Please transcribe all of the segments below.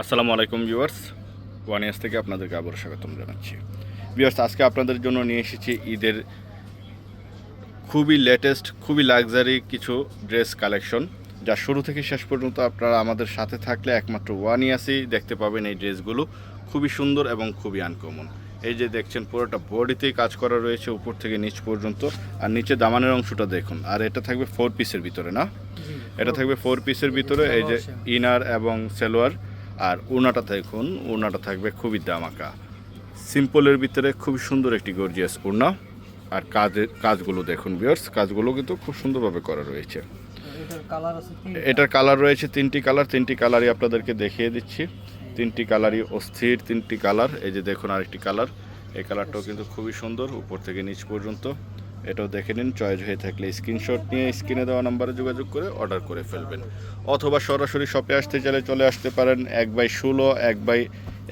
আসসালামু আলাইকুম ভিউয়ার্স ওয়ানিয়াস থেকে আপনাদেরকে আবার স্বাগতম জানাচ্ছি। ভিউয়ার্স আজকে আপনাদের জন্য নিয়ে এসেছি ঈদের খুবই লেটেস্ট খুবই লাক্সারি কিছু ড্রেস কালেকশন যা শুরু থেকে শেষ পর্যন্ত আপনারা আমাদের সাথে থাকলে একমাত্র ওয়ানিয়াসই দেখতে পাবেন এই ড্রেসগুলো খুবই সুন্দর এবং খুবই আনকমন এই যে দেখছেন পুরোটা বডিতেই কাজ করা রয়েছে উপর থেকে নিচ পর্যন্ত। আর নিচে দামানের অংশটা দেখুন। আর এটা থাকবে ফোর পিসের ভিতরে না? এটা থাকবে ফোর পিসের ভিতরে এই যে ইনার এবং সেলোয়ার আর ওড়নাটা দেখুন ওড়নাটা থাকবে খুবই দামাকা সিম্পলের ভিতরে খুব সুন্দর একটি গর্জিয়াস ওড়না। আর কাজের কাজগুলো দেখুন বিয়ার্স কাজগুলো কিন্তু খুব সুন্দরভাবে করা রয়েছে। এটার কালার এটার কালার রয়েছে তিনটি কালার তিনটি কালারই আপনাদেরকে দেখিয়ে দিচ্ছি। তিনটি কালারই অস্থির তিনটি কালার এই যে দেখুন আরেকটি কালার এই কালারটাও কিন্তু খুবই সুন্দর উপর থেকে নিচ পর্যন্ত। এটাও দেখে নিন, চয়েস হয়ে থাকলে স্ক্রিনশট নিয়ে স্ক্রিনে দেওয়া নাম্বারে যোগাযোগ করে অর্ডার করে ফেলবেন। অথবা সরাসরি শপে আসতে চাইলে চলে আসতে পারেন এক বাই ষোলো, এক বাই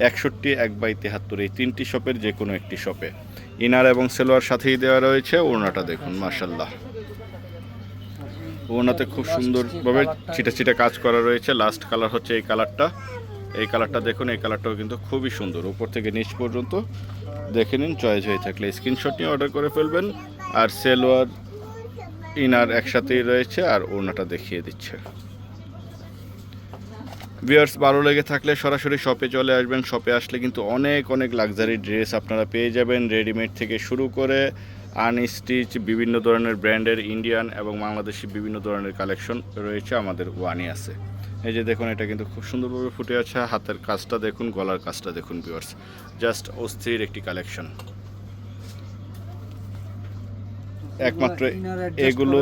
একষট্টি, এক বাই তেহাত্তর, এই তিনটি শপের যে কোনো একটি শপে। ইনার এবং সেলোয়ার সাথেই দেওয়া রয়েছে, ওড়নাটা দেখুন মার্শাল্লাহ ওড়নাতে খুব সুন্দরভাবে ছিটা ছিটা কাজ করা রয়েছে, লাস্ট কালার হচ্ছে এই কালারটা। এই কালারটা দেখুন, এই কালারটাও কিন্তু খুবই সুন্দর, উপর থেকে নিচ পর্যন্ত দেখে নিন চয়েস হয়ে থাকলে স্ক্রিনশট নিয়ে অর্ডার করে ফেলবেন। আর সেলোয়ার, ইনার একসাথেই রয়েছে আর ওড়নাটা দেখিয়ে দিচ্ছে। বিয়ার্স ভালো লেগে থাকলে সরাসরি শপে চলে আসবেন। শপে আসলে কিন্তু অনেক অনেক লাক্সারি ড্রেস আপনারা পেয়ে যাবেন রেডিমেড থেকে শুরু করে আনস্টিচ বিভিন্ন ধরনের ব্র্যান্ডের ইন্ডিয়ান এবং বাংলাদেশি বিভিন্ন ধরনের কালেকশন রয়েছে আমাদের ওয়ানি আছে এই যে দেখুন এটা কিন্তু খুব সুন্দরভাবে ফুটে আছে। হাতের কাজটা দেখুন গলার কাজটা দেখুন বিয়ার্স জাস্ট অস্থির একটি কালেকশন একমাত্র এগুলো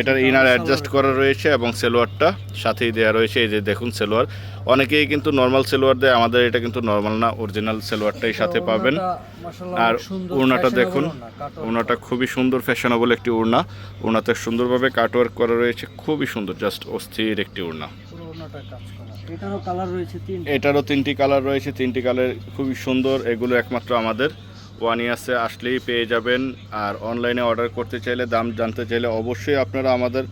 এটার ইনার অ্যাডজাস্ট করা রয়েছে এবং সেলোয়ারটা সাথেই দেওয়া রয়েছে। এই যে দেখুন সেলোয়ার। অনেকেই কিন্তু নর্মাল সেলোয়ার দেয় আমাদের এটা কিন্তু নর্মাল না অরিজিনাল সেলোয়ারটাই সাথে পাবেন। আর ওড়নাটা দেখুন ওড়নাটা খুবই সুন্দর ফ্যাশনেবল একটি ওড়না। ওড়নাতে সুন্দরভাবে কাটওয়ার্ক করা রয়েছে খুবই সুন্দর জাস্ট অস্থির একটি ওড়না। এটারও তিনটি। কালার রয়েছে, তিনটি কালার খুবই সুন্দর, এগুলো একমাত্র আমাদের। ওয়ান ইয়ার্সে আসলেই পেয়ে যাবেন, আর অনলাইনে অর্ডার করতে চাইলে, দাম জানতে চাইলে অবশ্যই আপনারা আমাদের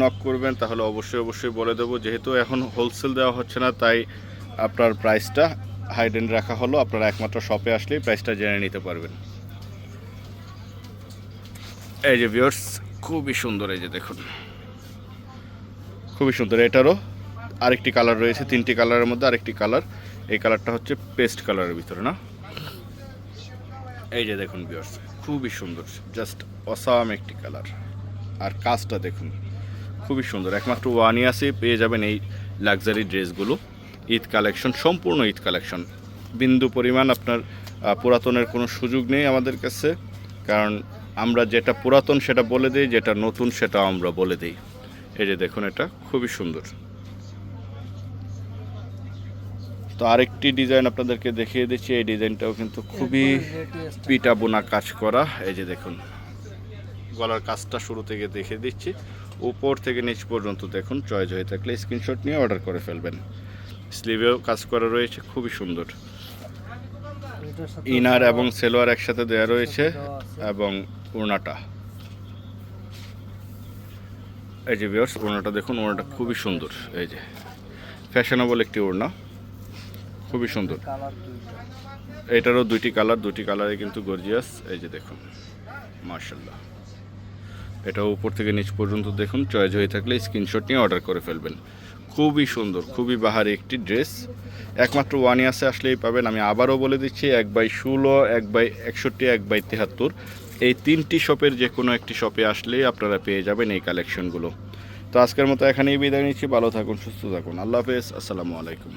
নক করবেন, তাহলে অবশ্যই অবশ্যই বলে দেবো। যেহেতু এখন হোলসেল দেওয়া হচ্ছে না, তাই আপনার প্রাইসটা হাইডেন রাখা হলো। আপনারা একমাত্র শপে আসলেই প্রাইসটা জেনে নিতে পারবেন। এই যে ভিউয়ার্স খুবই সুন্দর এই যে দেখুন। খুবই সুন্দর। এটারও আরেকটি কালার রয়েছে, তিনটি কালারের মধ্যে আরেকটি কালার। এই কালারটা হচ্ছে পেস্ট কালারের ভিতরে, না? এই যে দেখুন ভিউয়ার্স খুবই সুন্দর জাস্ট অসাম একটি কালার। আর কাজটা দেখুন, খুবই সুন্দর। একমাত্র ওয়ানিয়াসে পেয়ে যাবেন এই লাক্সারি ড্রেসগুলো। ঈদ কালেকশন সম্পূর্ণ ঈদ কালেকশন বিন্দু পরিমাণ আপনার পুরাতনের কোনো সুযোগ নেই আমাদের কাছে। কারণ আমরা যেটা পুরাতন সেটা বলে দিই, যেটা নতুন সেটা আমরা বলে দিই। এই যে দেখুন এটা খুবই সুন্দর। তো আরেকটি ডিজাইন আপনাদেরকে দেখিয়ে দিচ্ছি এই ডিজাইনটাও কিন্তু খুবই পিটা বোনা কাজ করা। এই যে দেখুন গলার কাজটা শুরু থেকে দেখে দিচ্ছি। উপর থেকে নিচ পর্যন্ত দেখুন চয়েস হয়ে থাকলে স্ক্রিনশট নিয়ে অর্ডার করে ফেলবেন। স্লিভেও কাজ করা রয়েছে খুবই সুন্দর। ইনার এবং সেলোয়ার একসাথে দেওয়া রয়েছে এবং ওড়নাটা। এই যে বিয়ার্স ওড়নাটা দেখুন, ওড়নাটা খুবই সুন্দর। এই যে ফ্যাশনেবল একটি ওড়না, খুবই সুন্দর। এটারও দুইটি কালার দুটি কালারে কিন্তু গর্জিয়াস এই যে দেখুন মার্শাল্লাহ এটা উপর থেকে নিচ পর্যন্ত দেখুন চয়েস হয়ে থাকলে স্ক্রিনশট নিয়ে অর্ডার করে ফেলবেন। খুবই সুন্দর, খুবই বাহারি একটি ড্রেস একমাত্র ওয়ানিয়াসে আসলেই পাবেন। আমি আবারও বলে দিচ্ছি, এক বাই ষোলো, এক বাই একষট্টি, এক বাই তেহাত্তর। এই তিনটি শপের যে কোনো একটি শপে আসলে আপনারা পেয়ে যাবেন এই কালেকশনগুলো তো আজকের মতো এখানেই বিদায় নিচ্ছি। ভালো থাকুন, সুস্থ থাকুন। আল্লাহ হাফেজ। আসসালামু আলাইকুম।